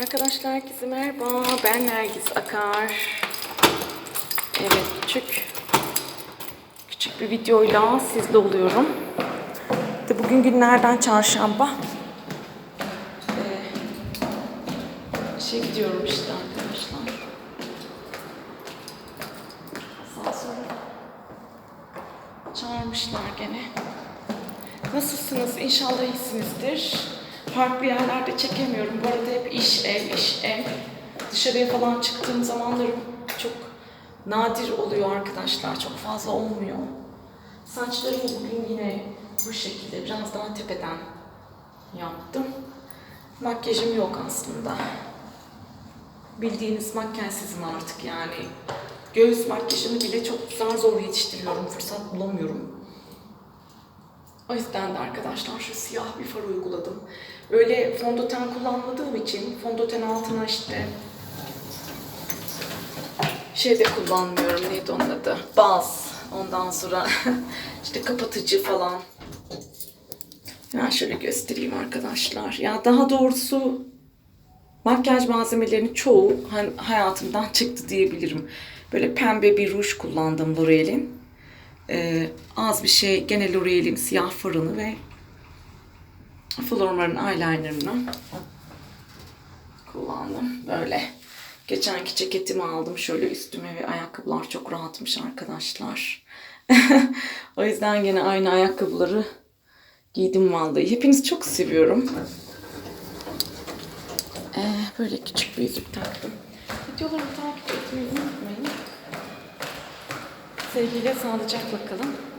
Arkadaşlar herkese merhaba. Ben Nergis Akar. Evet küçük küçük bir videoyla sizde oluyorum. De bugün günlerden çarşamba. Ee, işe gidiyorum işte arkadaşlar. Sağ sonra çağırmışlar gene. Nasılsınız? İnşallah iyisinizdir. Farklı yerlerde çekemiyorum. Bu arada hep iş, ev, iş, ev. Dışarıya falan çıktığım zamanlarım çok nadir oluyor arkadaşlar. Çok fazla olmuyor. Saçlarımı bugün yine bu şekilde biraz daha tepeden yaptım. Makyajım yok aslında. Bildiğiniz makyajsızım artık yani. Göğüs makyajını bile çok zar zor yetiştiriyorum. Fırsat bulamıyorum. O yüzden de arkadaşlar şu siyah bir far uyguladım. Öyle fondöten kullanmadığım için fondöten altına işte şey de kullanmıyorum. Neydi onun adı? Baz. Ondan sonra işte kapatıcı falan. Ben şöyle göstereyim arkadaşlar. Ya daha doğrusu makyaj malzemelerinin çoğu hayatımdan çıktı diyebilirim. Böyle pembe bir ruj kullandım L'Oreal'in. Ee, az bir şey gene L'Oreal'in siyah farını ve Flormar'ın eyelinerını kullandım. Böyle. Geçenki ceketimi aldım. Şöyle üstüme ve ayakkabılar çok rahatmış arkadaşlar. o yüzden gene aynı ayakkabıları giydim vallahi. Hepinizi çok seviyorum. Ee, böyle küçük bir yüzük taktım. Videolarımı takip etmeyi unutmayın. Sevgiyle sağlıcakla kalın.